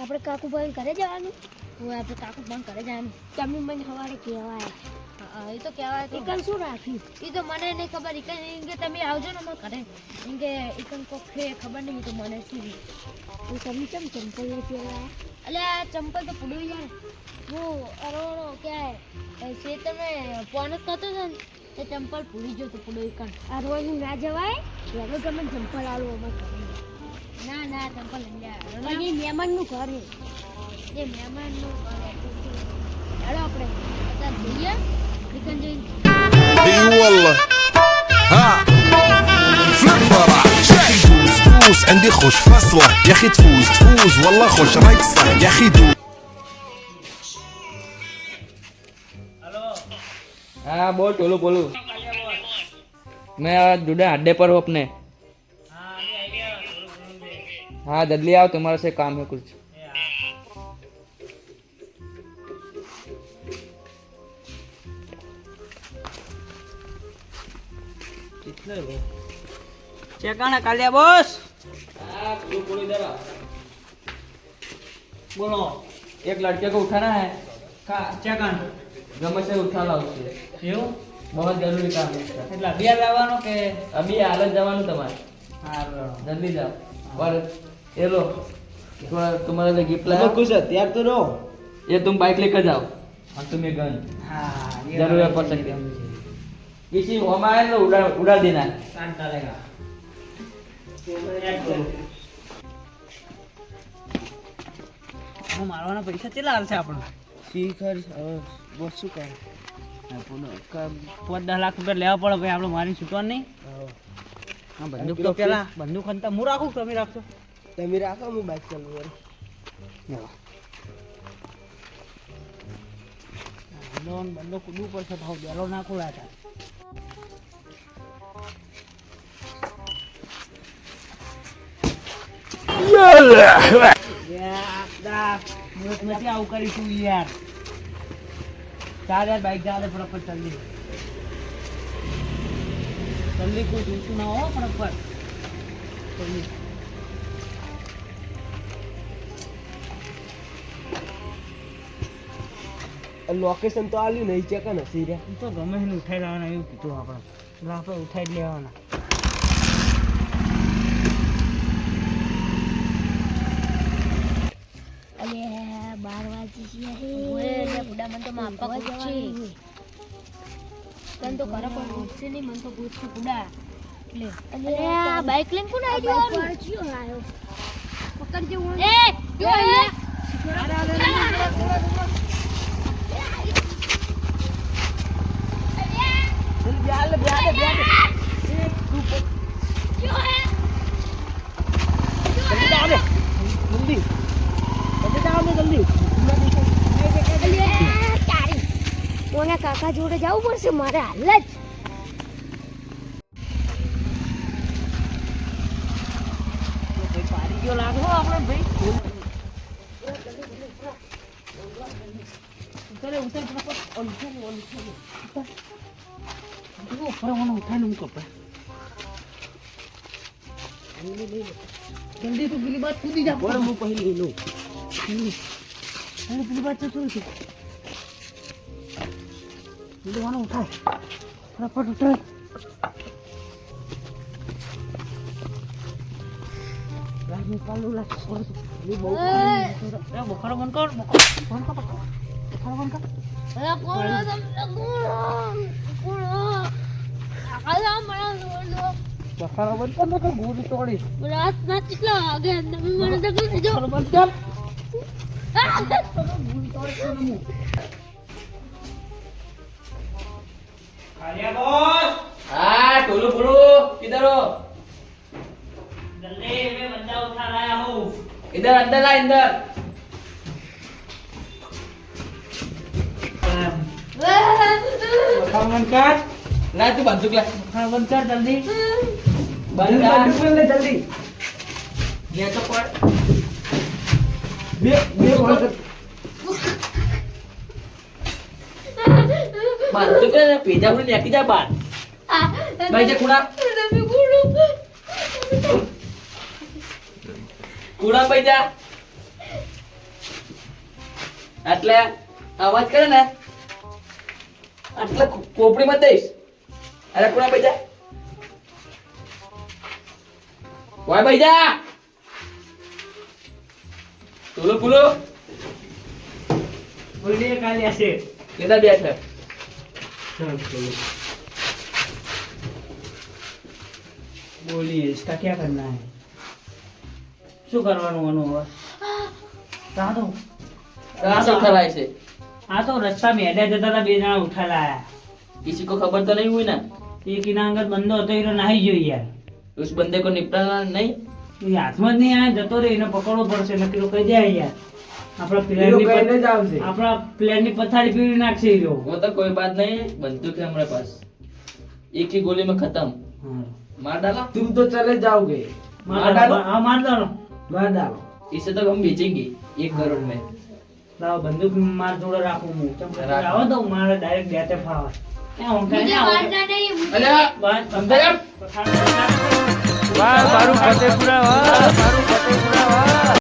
આપણે કાકુભાઈ ઘરે જવાનું? હું આપણે કાકુ ઘરે જવાનું. તમે મને સવારે કહેવાય. એ તો કહેવાય તો. એકન શું રાખ્યું? એ તો મને નહીં ખબર. ઈકન એમ કે તમે આવજો ને અમારા ઘરે. એમ કે ઈકન કોખે ખબર નહીં તો મને શું તો તમે કેમ ચંપલ નહીં પહેરાયા એટલે આ ચંપલ તો પડ્યું યાર. હું અરોણો ક્યાંય છે તમે ફોન જ કરતો હતો ને તે ચંપલ પૂરી જતો પડ્યું ઈકન. આ રોજ ના જવાય? વગર તમે ચંપલ આવો અમારે ના ના તમે પણ લઈ મહેમાનનું ઘર એ મહેમાનનું ઘર ચાલો આપણે અત્યારે જઈએ રિકન જઈને ها فلبرة شاي دوس دوس عندي خوش فاصلة يا اخي تفوز تفوز والله خوش رايك صح يا اخي دوس હા બોલ ટોલું બોલું મેં દુડા અડ્ડે પર હો આપને हाँ जल्दी आओ तुम्हारे से काम है कुछ ચેકાણા કાલિયા બોસ બોલો एक लड़के को उठाना है કા ચેકાણ गमे से उठा लाओ उसे એવું बहुत जरूरी काम है इसका એટલા બે લાવવાનો કે अभी हालत जवान तुम्हारे હારું जल्दी जाओ और ये लो थोड़ा तुम्हारे लिए गिफ्ट लाया कुछ तैयार तो रहो ये तुम बाइक लेकर जाओ और तुम ये गन હા जरूरत पड़ सकती है किसी होम आए तो उड़ा उड़ा देना है કાન ચાલેગા યાદ કરો હું મારવાના પૈસા કેટલા હાલશે આપણને શીખર બોસ શું કરે પાંચ દસ લાખ રૂપિયા લેવા પડે ભાઈ આપણે મારી છૂટવાનું નહીં હા બંદૂક તો પેલા બંદૂક ખનતા હું રાખું કે તમે રાખશો તમે રાખો હું બાઇક ચાલુ કરું બંદો બંદો કૂદવું પડશે ભાવ બેલો ના કુલાતા નથી આવું કરીશું યાર ચાલ યાર બાઈક ચાલે પ્રોપર ફટાફટ જલ્દી કોઈ જોઈતું ના હો પ્રોપર જલ્દી લોકેશન તો આલ્યું નહીં ચેક ને સી ઈ તો ગમે એને ઉઠાઈ લેવાના એવું કીધું આપણે. એટલે આપણે ઉઠાઈ જ લેવાના. બાર વાગી ગયા બુડા મને તો માપા ઊંઘવા છે. તને તો ઘરે પણ પૂછશે નહીં મને તો પૂછશે બુડા. એટલે અરે આ લઈને કોણ આવી બાઈક ગયું વાળો ચિયો આયો? પકડજે હું એ જો એ જલ્દી જલ્દી જાઓ ને જલ્દી અલે તારી કોના કાકા જોડે જવું પડશે મારે હાલ જ ભાઈ પાડી ગયો લાગો આપણે ભાઈ ઉતરે ઉતરે ફટાફટ ઓલું છે ને, ઓલું છે ને. ઉતર. જો ઉપર મને ઉઠાઈને મૂકો ભાઈ જલ્દી તું પેલી બાદ કૂદી જા બોલ હું પહેલી લઉં જલ્દી જલ્દી પેલી બાદ જતો છે જલ્દી મને ઉઠાય ફટાફટ ઉઠાય લાગ મેં પાલું લાગ છોડ તું. એ બહુ એ બખારો બંધ કર બખારો બંધ કર બખારો બંધ કર અરે કોણ હો તમે કોણ કોણ આલા મારા સોલો બખારો બંધ કર નકર ગોળી તોડી રાત ના કેટલા વાગે? તમે મને તો કહી દેજો બંધ કર. ગોળી તોડી બોસ હા ટોલુ બોલુ કિધર હો જલ્દી મે બંદા ઉઠા લાયા હું. ઇધર અંદર લા ઇધર લાય તું બંદૂક લાય હા બંધ કર જલ્દી. બંદૂક લે જલ્દી. લે તો પડ. બે બે વખત બંદૂક લે પીજા પર નેકી જા બાર. ભાઈ જે કુડા કુડા ભાઈ જા. એટલે અવાજ કરે ને. આટલે કોપડી માં દઈશ. અરે કોણા ભાઈ જા વાય ભાઈ જા ટોલો પુલો બોલીએ કાલે હશે કેતા બેઠ બોલીએ इसका क्या करना है શું કરવાનું આનું હવે તા તો આ શું ખરાય છે આ તો રસ્તા મેડ્યા જતા હતા બે જણા ઉઠાલા આયા किसी को खबर तो नहीं हुई ना એક એના આગળ બંધો હતો એ નાહી ગયો યાર उस बंदे को निपटाना नहीं એ હાથમાં જ નહીં આ જતો રહે એને પકડવો પડશે નક્કી તો કહી જાય યાર આપણા પ્લેનની પ- આપણા પ્લેનની પથારી પીવી નાખશે એ રહ્યો वो तो कोई बात नहीं बंदूक है हमारे पास एक ही गोली में खत्म હા. मार डाला तुम तो चले जाओगे માર માર દાડો દાડો? હા માર દાડો मार डालो इसे तो हम बेचेंगे एक करोड़ में લાવો બંદૂક માર જોડે રાખું હું ચમ કે રાખો. આવો તો મારે ડાયરેક્ટ બેતે ફાવે વાહ મારું ફતેપુરા વાહ મારું ફતેપુરા વાહ.